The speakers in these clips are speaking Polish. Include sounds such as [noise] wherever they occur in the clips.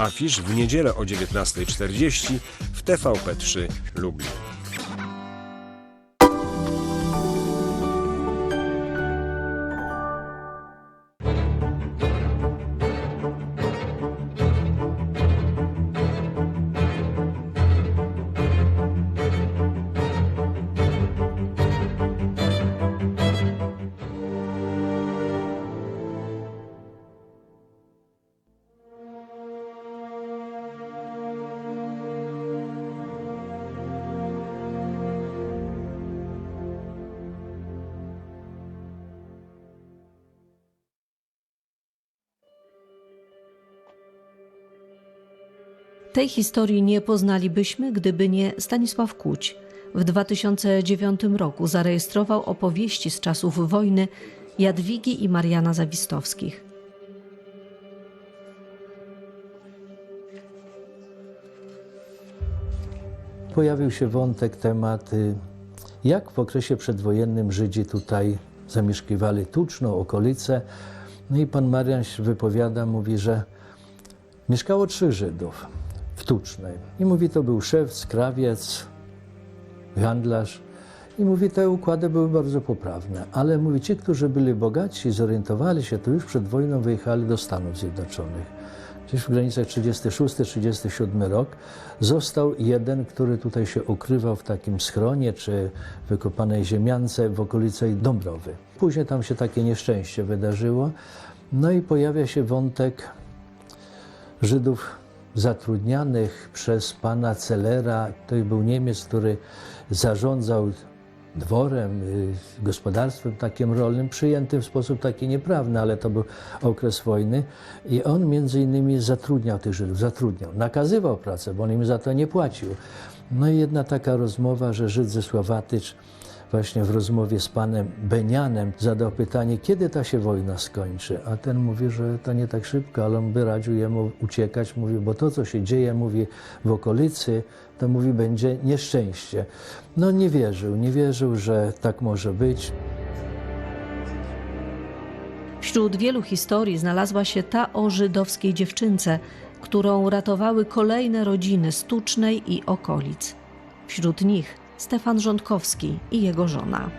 Afisz w niedzielę o 19.40 w TVP3 Lublin. Tej historii nie poznalibyśmy, gdyby nie Stanisław Kuć. W 2009 roku zarejestrował opowieści z czasów wojny Jadwigi i Mariana Zawistowskich. Pojawił się wątek, temat, jak w okresie przedwojennym Żydzi tutaj zamieszkiwali Tuczno, okolice. No i pan Marian się wypowiada, mówi, że mieszkało trzech Żydów w. I mówi, to był szewc, krawiec, handlarz. I mówi, te układy były bardzo poprawne. Ale mówi, ci, którzy byli bogaci, zorientowali się, to już przed wojną wyjechali do Stanów Zjednoczonych. Gdzieś w granicach 36-37 rok został jeden, który tutaj się ukrywał w takim schronie czy wykopanej ziemiance w okolicy Dąbrowy. Później tam się takie nieszczęście wydarzyło. No i pojawia się wątek Żydów zatrudnianych przez pana Celera. To był Niemiec, który zarządzał dworem, y, gospodarstwem takim rolnym, przyjętym w sposób taki nieprawny, ale to był okres wojny i on między innymi zatrudniał tych Żydów, zatrudniał, nakazywał pracę, bo on im za to nie płacił. No i jedna taka rozmowa, że Żyd ze Sławatycz właśnie w rozmowie z panem Benianem zadał pytanie, kiedy ta się wojna skończy, a ten mówi, że to nie tak szybko, ale on by radził jemu uciekać, mówi, bo to, co się dzieje, mówi, w okolicy, to mówi, będzie nieszczęście. No nie wierzył, nie wierzył, że tak może być. Wśród wielu historii znalazła się ta o żydowskiej dziewczynce, którą ratowały kolejne rodziny z Tucznej i okolic. Wśród nich Stefan Rządkowski i jego żona.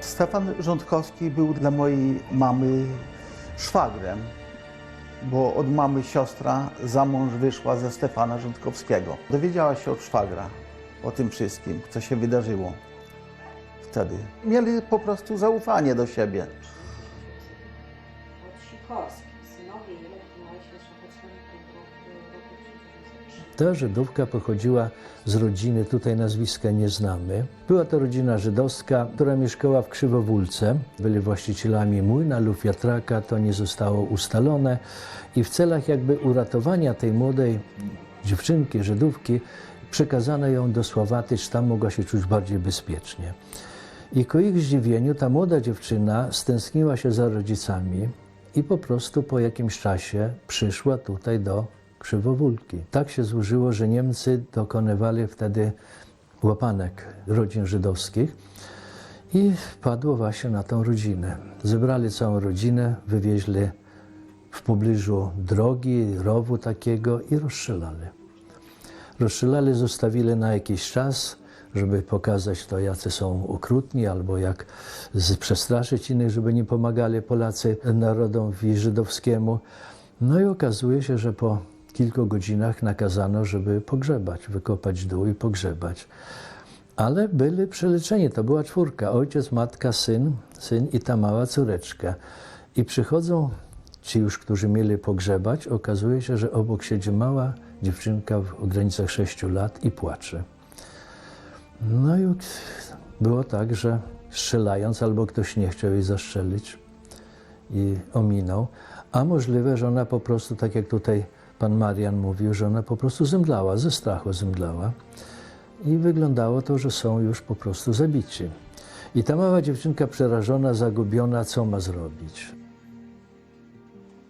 Stefan Rządkowski był dla mojej mamy szwagrem, bo od mamy siostra za mąż wyszła ze Stefana Rządkowskiego. Dowiedziała się od szwagra o tym wszystkim, co się wydarzyło wtedy. Mieli po prostu zaufanie do siebie. Sikorski, synowie 1903. Ta Żydówka pochodziła z rodziny, tutaj nazwiska nie znamy. Była to rodzina żydowska, która mieszkała w Krzywowólce. Byli właścicielami młyna lub wiatraka, to nie zostało ustalone. I w celach jakby uratowania tej młodej dziewczynki, Żydówki, przekazano ją do Sławatycz, tam mogła się czuć bardziej bezpiecznie. I ku ich zdziwieniu ta młoda dziewczyna stęskniła się za rodzicami i po prostu po jakimś czasie przyszła tutaj do Krzywowólki. Tak się złożyło, że Niemcy dokonywali wtedy łapanek rodzin żydowskich i padło właśnie na tą rodzinę. Zebrali całą rodzinę, wywieźli w pobliżu drogi, rowu takiego i rozstrzelali. Rozstrzelali, zostawili na jakiś czas, żeby pokazać to, jacy są okrutni, albo jak przestraszyć innych, żeby nie pomagali Polacy narodowi żydowskiemu. No i okazuje się, że po kilku godzinach nakazano, żeby pogrzebać, wykopać dół i pogrzebać. Ale byli przeleczeni, to była czwórka, ojciec, matka, syn, syn i ta mała córeczka. I przychodzą ci już, którzy mieli pogrzebać, okazuje się, że obok siedzi mała dziewczynka w granicach 6 lat i płacze. No i było tak, że strzelając albo ktoś nie chciał jej zastrzelić i ominął, a możliwe, że ona po prostu, tak jak tutaj pan Marian mówił, że ona po prostu zemdlała, ze strachu zemdlała i wyglądało to, że są już po prostu zabici. I ta mała dziewczynka przerażona, zagubiona, co ma zrobić?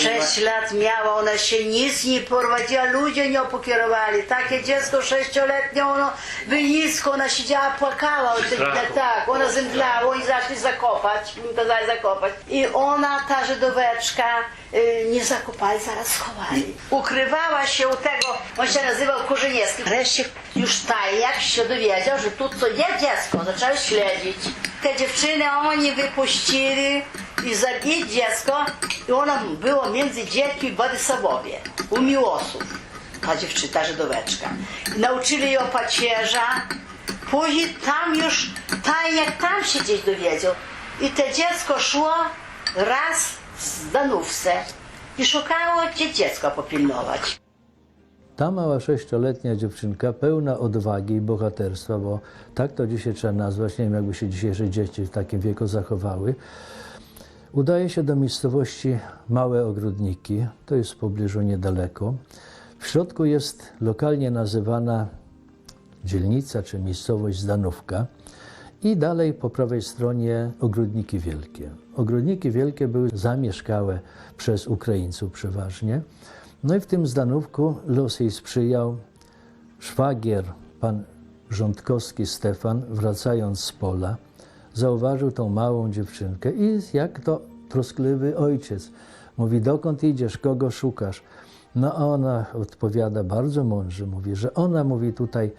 6 lat miała, ona się nic nie prowadziła, ludzie nie pokierowali. Takie dziecko sześcioletnie, ono by nisko, ona siedziała, płakała. od tych- tak, ona zemdlała, oni zaczęli zakopać, im kazali zakopać. I ona, ta Żydóweczka, y, nie zakopali, zaraz schowali. Ukrywała się u tego, on się nazywał Kurzyniewski. Wreszcie już tajniak się dowiedział, że tu co jest dziecko, zaczęły śledzić. Te dziewczyny oni wypuścili i zabili dziecko i ono było między dziećmi w Borysowowie, u Miłosów, ta dziewczyna, ta Żydóweczka. Nauczyli ją pacierza, później tam już tajniak tam się gdzieś dowiedział. I te dziecko szło raz z Danówce i szukało, gdzie dziecko popilnować. Ta mała sześcioletnia dziewczynka, pełna odwagi i bohaterstwa, bo tak to dzisiaj trzeba nazwać, nie wiem jakby się dzisiejsze dzieci w takim wieku zachowały, udaje się do miejscowości Małe Ogródniki, to jest w pobliżu niedaleko. W środku jest lokalnie nazywana dzielnica czy miejscowość Zdanówka i dalej po prawej stronie Ogródniki Wielkie. Ogródniki Wielkie były zamieszkałe przez Ukraińców przeważnie. No i w tym Zdanówku los jej sprzyjał. Szwagier, pan Rządkowski Stefan, wracając z pola, zauważył tą małą dziewczynkę i jak to troskliwy ojciec. Mówi, dokąd idziesz, kogo szukasz? No ona odpowiada bardzo mądrze, mówi, że ona mówi tutaj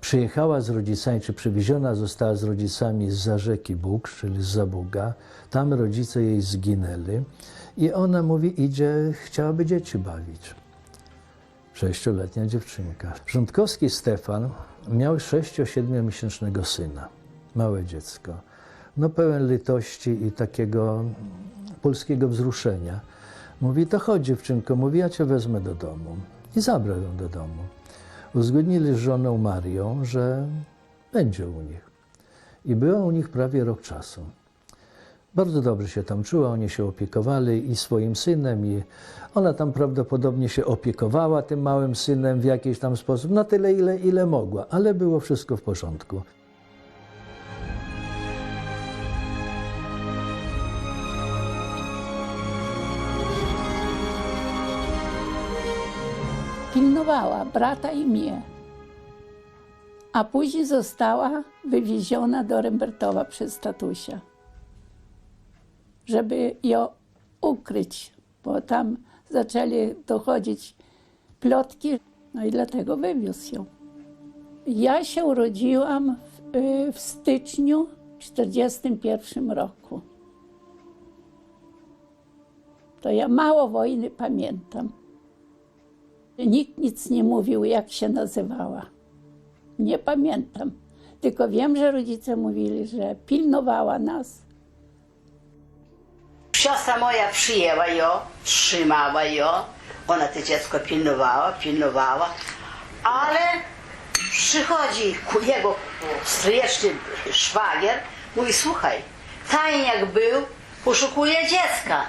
przyjechała z rodzicami, czy przywieziona została z rodzicami z rzeki Bóg, czyli z Zabuga. Tam rodzice jej zginęli i ona mówi, idzie, chciałaby dzieci bawić. Sześcioletnia dziewczynka. Rządkowski Stefan miał 6-7 miesięcznego syna, małe dziecko. No pełen litości i takiego polskiego wzruszenia. Mówi, to chodź dziewczynko, mówi, ja cię wezmę do domu. I zabrał ją do domu. Uzgodnili z żoną Marią, że będzie u nich. I była u nich prawie rok czasu. Bardzo dobrze się tam czuła, oni się opiekowali i swoim synem, i ona tam prawdopodobnie się opiekowała tym małym synem w jakiś tam sposób, na tyle, ile, ile mogła, ale było wszystko w porządku. Pilnowała brata i mnie. A później została wywieziona do Rembertowa przez tatusia, żeby ją ukryć, bo tam zaczęli dochodzić plotki, no i dlatego wywiózł ją. Ja się urodziłam w, y, w styczniu 1941 roku. To ja mało wojny pamiętam. Nikt nic nie mówił, jak się nazywała. Nie pamiętam. Tylko wiem, że rodzice mówili, że pilnowała nas. Siostra moja przyjęła ją, trzymała ją, ona to dziecko pilnowała, pilnowała, ale przychodzi ku jego stryjeczny szwagier, mówi, słuchaj, tajniak był, poszukuje dziecka.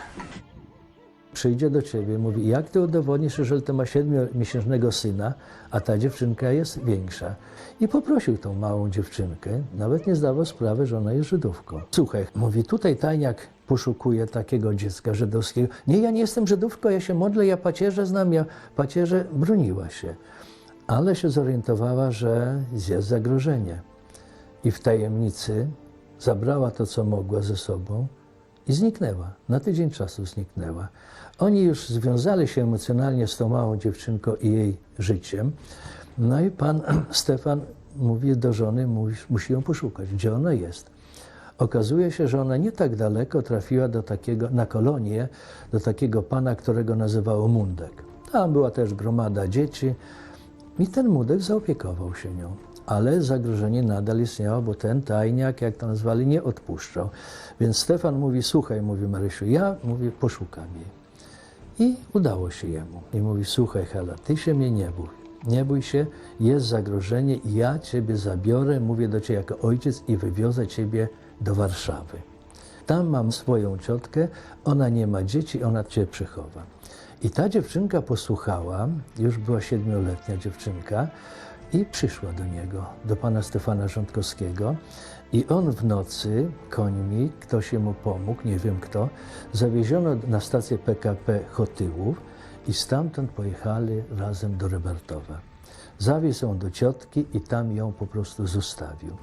Przyjdzie do ciebie, mówi, jak ty udowodnisz, że ty ma siedmiomiesięcznego syna, a ta dziewczynka jest większa. I poprosił tą małą dziewczynkę, nawet nie zdawał sprawy, że ona jest Żydówką. Słuchaj, mówi, tutaj tajniak poszukuje takiego dziecka żydowskiego. Nie, ja nie jestem Żydówką, ja się modlę, ja pacierze znam, ja pacierze broniła się. Ale się zorientowała, że jest zagrożenie. I w tajemnicy zabrała to, co mogła ze sobą i zniknęła. Na tydzień czasu zniknęła. Oni już związali się emocjonalnie z tą małą dziewczynką i jej życiem. No i pan [clears throat] Stefan mówi do żony, musi ją poszukać, gdzie ona jest. Okazuje się, że ona nie tak daleko trafiła do takiego, na kolonię do takiego pana, którego nazywało Mundek. Tam była też gromada dzieci i ten Mundek zaopiekował się nią. Ale zagrożenie nadal istniało, bo ten tajniak, jak to nazwali, nie odpuszczał. Więc Stefan mówi, słuchaj, mówi Marysiu, ja, mówi, poszukam jej. I udało się jemu. I mówi, słuchaj Hela, ty się mnie nie bój. Nie bój się, jest zagrożenie ja ciebie zabiorę, mówię do ciebie jako ojciec i wywiozę ciebie do Warszawy. Tam mam swoją ciotkę, ona nie ma dzieci, ona cię przychowa. I ta dziewczynka posłuchała, już była siedmioletnia dziewczynka, i przyszła do niego, do pana Stefana Rządkowskiego I on w nocy końmi, ktoś mu pomógł, nie wiem kto, zawieziono na stację PKP Chotyłów i stamtąd pojechali razem do Rybartowa. Zawiózł ją do ciotki i tam ją po prostu zostawił.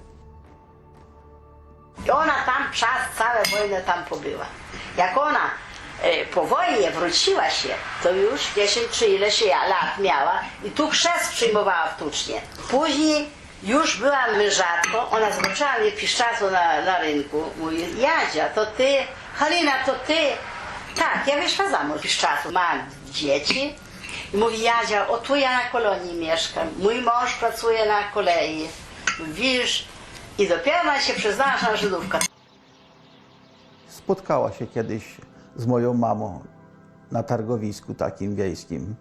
I ona tam czas, całe wojnę tam pobyła. Jak ona po wojnie wróciła się, to już 10 czy ileś ja- lat miała i tu chrzest przyjmowała w Tucznie. Później już była mężatką, ona zobaczyła mnie piszczaco na, na rynku. Mówi, Jadzia, to ty, Halina, to ty. Tak, ja wyszła za mąż piszczaco. Mam dzieci. I mówi, Jadzia, o tu ja na kolonii mieszkam. Mój mąż pracuje na kolei. Widzisz? I dopiero ona się przyznała, że Żydówka. Spotkała się kiedyś z moją mamą na targowisku takim wiejskim.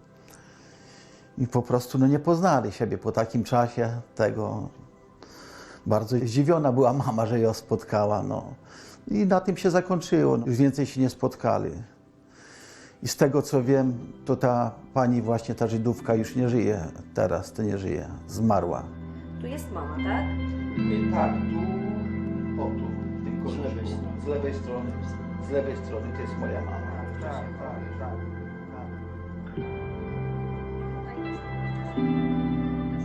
I po prostu no, nie poznali siebie po takim czasie tego. Bardzo zdziwiona była mama, że ją spotkała. No. I na tym się zakończyło. Już więcej się nie spotkali. I z tego co wiem, to ta pani właśnie, ta Żydówka już nie żyje teraz, to nie żyje, zmarła. Tu jest mama, tak? Tak, tu, o tu, w tym korytarzu. Z lewej strony, z lewej strony to jest moja mama. Tak, tak, tak.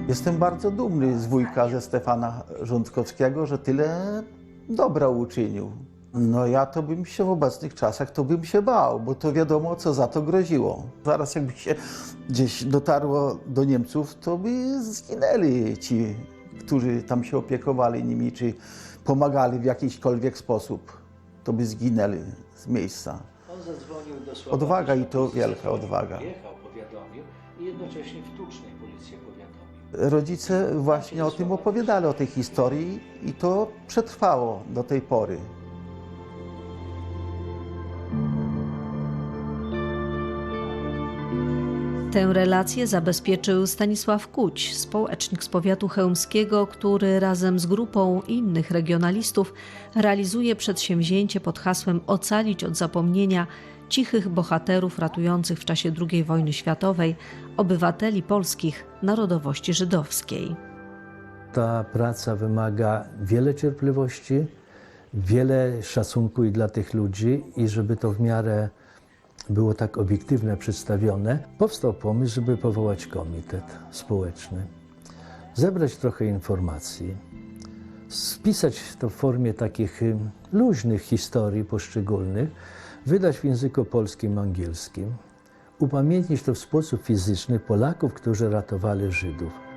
Jestem bardzo dumny z wujka ze Stefana Rządkowskiego, że tyle dobra uczynił. No ja to bym się w obecnych czasach to bym się bał, bo to wiadomo, co za to groziło. Zaraz jakby się gdzieś dotarło do Niemców, to by zginęli ci, którzy tam się opiekowali nimi, czy pomagali w jakiśkolwiek sposób. To by zginęli z miejsca. On zadzwonił do Sława Odwaga i to wielka odwaga. I jednocześnie policję powiadomił. Rodzice właśnie o tym opowiadali, o tej historii i to przetrwało do tej pory. Tę relację zabezpieczył Stanisław Kuć, społecznik z powiatu chełmskiego, który razem z grupą innych regionalistów realizuje przedsięwzięcie pod hasłem Ocalić od zapomnienia cichych bohaterów ratujących w czasie II wojny światowej obywateli polskich narodowości żydowskiej. Ta praca wymaga wiele cierpliwości, wiele szacunku i dla tych ludzi i żeby to w miarę było tak obiektywne przedstawione, powstał pomysł, żeby powołać komitet społeczny, zebrać trochę informacji, spisać to w formie takich y, luźnych historii poszczególnych, wydać w języku polskim, angielskim, upamiętnić to w sposób fizyczny Polaków, którzy ratowali Żydów.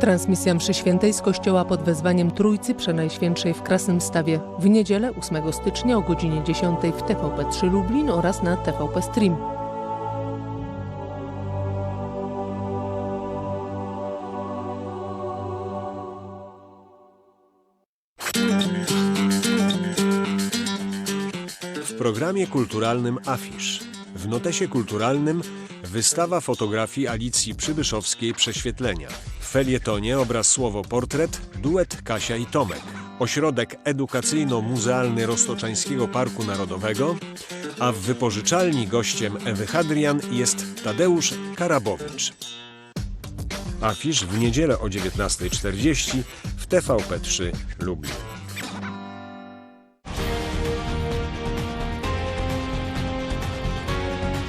Transmisja mszy świętej z kościoła pod wezwaniem Trójcy Przenajświętszej w Krasnym Stawie w niedzielę 8 stycznia o godzinie 10 w TVP3 Lublin oraz na TVP Stream. W programie kulturalnym Afisz. W notesie kulturalnym wystawa fotografii Alicji Przybyszowskiej Prześwietlenia. Felietonie obraz słowo portret, duet Kasia i Tomek. Ośrodek edukacyjno-muzealny Roztoczańskiego Parku Narodowego, a w wypożyczalni gościem Ewy Hadrian jest Tadeusz Karabowicz. Afisz w niedzielę o 19.40 w TVP3 Lublin.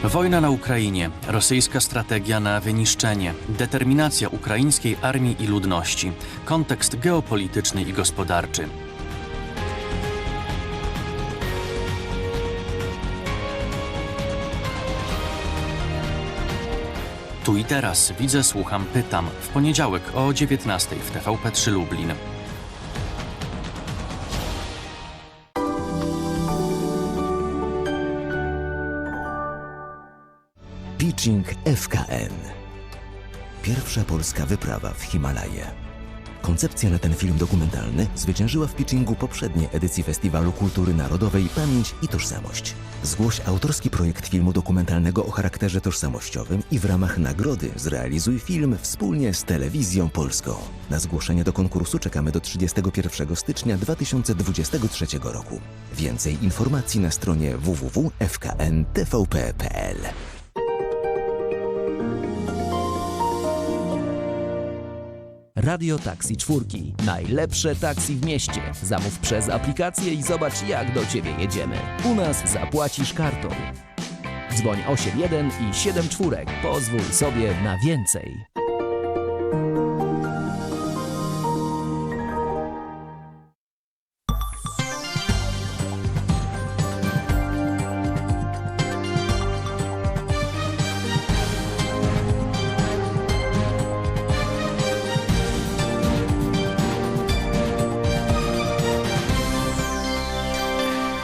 Wojna na Ukrainie, rosyjska strategia na wyniszczenie, determinacja ukraińskiej armii i ludności, kontekst geopolityczny i gospodarczy. Tu i teraz widzę, słucham, pytam. W poniedziałek o 19 w TVP3 Lublin. Pitching FKN. Pierwsza polska wyprawa w Himalaje. Koncepcja na ten film dokumentalny zwyciężyła w pitchingu poprzedniej edycji Festiwalu Kultury Narodowej Pamięć i Tożsamość. Zgłoś autorski projekt filmu dokumentalnego o charakterze tożsamościowym i w ramach nagrody zrealizuj film wspólnie z Telewizją Polską. Na zgłoszenie do konkursu czekamy do 31 stycznia 2023 roku. Więcej informacji na stronie www.fkntvp.pl. Radio Taksi Czwórki. Najlepsze taksi w mieście. Zamów przez aplikację i zobacz jak do Ciebie jedziemy. U nas zapłacisz kartą. Dzwoń 81 i 7 czwórek. Pozwól sobie na więcej.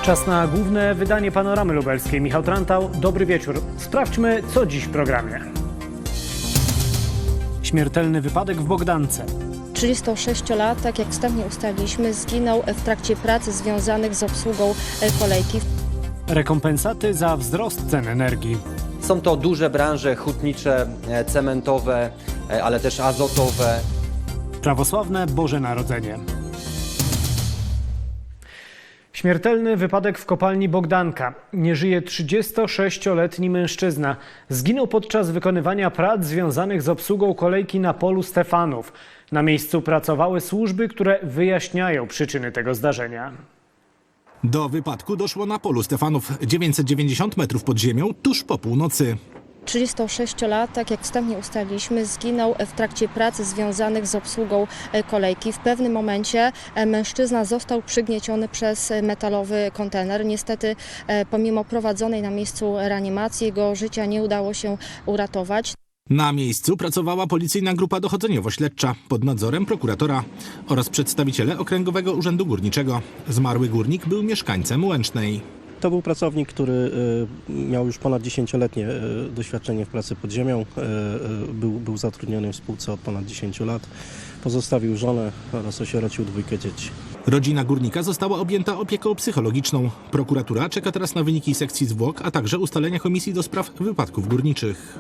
Czas na główne wydanie Panoramy Lubelskiej. Michał Trantał, dobry wieczór. Sprawdźmy, co dziś w programie. Śmiertelny wypadek w Bogdance. 36-latek, jak wstępnie ustaliliśmy, zginął w trakcie pracy związanych z obsługą e, kolejki. Rekompensaty za wzrost cen energii. Są to duże branże hutnicze, e, cementowe, e, ale też azotowe. Prawosławne Boże Narodzenie. Śmiertelny wypadek w kopalni Bogdanka. Nie żyje 36-letni mężczyzna. Zginął podczas wykonywania prac związanych z obsługą kolejki na polu Stefanów. Na miejscu pracowały służby, które wyjaśniają przyczyny tego zdarzenia. Do wypadku doszło na polu Stefanów 990 metrów pod ziemią, tuż po północy. 36-latek, jak wstępnie ustaliliśmy, zginął w trakcie pracy związanych z obsługą e, kolejki. W pewnym momencie e, mężczyzna został przygnieciony przez e, metalowy kontener. Niestety, pomimo prowadzonej na miejscu reanimacji, jego życia nie udało się uratować. Na miejscu pracowała policyjna grupa dochodzeniowo-śledcza pod nadzorem prokuratora oraz przedstawiciele Okręgowego Urzędu Górniczego. Zmarły górnik był mieszkańcem Łęcznej. To był pracownik, który y, miał już ponad 10-letnie y, doświadczenie w pracy pod ziemią. Y, Był, był zatrudniony w spółce od ponad 10 lat. Pozostawił żonę oraz osierocił dwójkę dzieci. Rodzina górnika została objęta opieką psychologiczną. Prokuratura czeka teraz na wyniki sekcji zwłok, a także ustalenia komisji do spraw wypadków górniczych.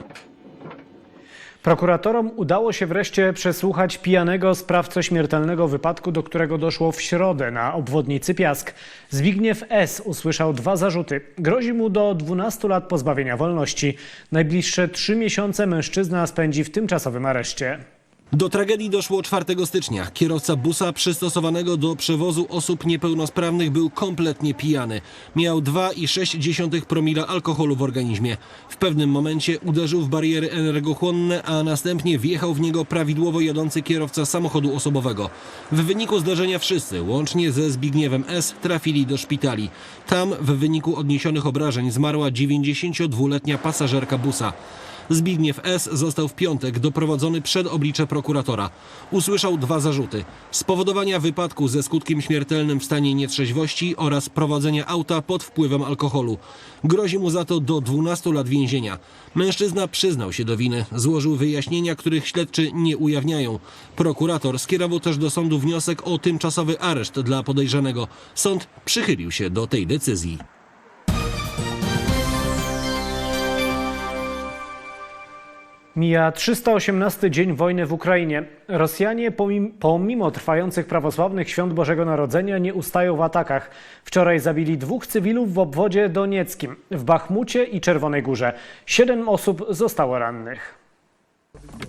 Prokuratorom udało się wreszcie przesłuchać pijanego sprawcę śmiertelnego wypadku, do którego doszło w środę na obwodnicy Piask. Zbigniew S. usłyszał dwa zarzuty. Grozi mu do 12 lat pozbawienia wolności. Najbliższe trzy miesiące mężczyzna spędzi w tymczasowym areszcie. Do tragedii doszło 4 stycznia. Kierowca busa przystosowanego do przewozu osób niepełnosprawnych był kompletnie pijany. Miał 2,6 promila alkoholu w organizmie. W pewnym momencie uderzył w bariery energochłonne, a następnie wjechał w niego prawidłowo jadący kierowca samochodu osobowego. W wyniku zdarzenia wszyscy, łącznie ze Zbigniewem S., trafili do szpitali. Tam w wyniku odniesionych obrażeń zmarła 92-letnia pasażerka busa. Zbigniew S. został w piątek doprowadzony przed oblicze prokuratora. Usłyszał dwa zarzuty: spowodowania wypadku ze skutkiem śmiertelnym w stanie nietrzeźwości oraz prowadzenia auta pod wpływem alkoholu. Grozi mu za to do 12 lat więzienia. Mężczyzna przyznał się do winy, złożył wyjaśnienia, których śledczy nie ujawniają. Prokurator skierował też do sądu wniosek o tymczasowy areszt dla podejrzanego. Sąd przychylił się do tej decyzji. Mija 318 dzień wojny w Ukrainie. Rosjanie pomimo, trwających prawosławnych świąt Bożego Narodzenia nie ustają w atakach. Wczoraj zabili dwóch cywilów w obwodzie donieckim, w Bachmucie i Czerwonej Górze. Siedem osób zostało rannych.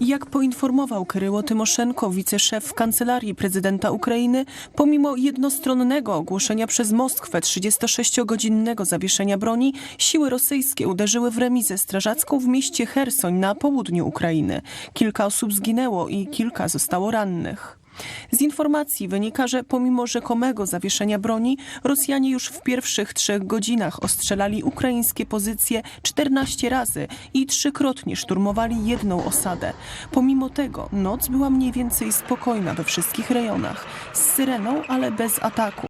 Jak poinformował Kryło Tymoszenko, wiceszef Kancelarii Prezydenta Ukrainy, pomimo jednostronnego ogłoszenia przez Moskwę 36-godzinnego zawieszenia broni, siły rosyjskie uderzyły w remizę strażacką w mieście Hersoń na południu Ukrainy. Kilka osób zginęło i kilka zostało rannych. Z informacji wynika, że pomimo rzekomego zawieszenia broni, Rosjanie już w pierwszych trzech godzinach ostrzelali ukraińskie pozycje 14 razy i trzykrotnie szturmowali jedną osadę. Pomimo tego noc była mniej więcej spokojna we wszystkich rejonach, z syreną, ale bez ataku.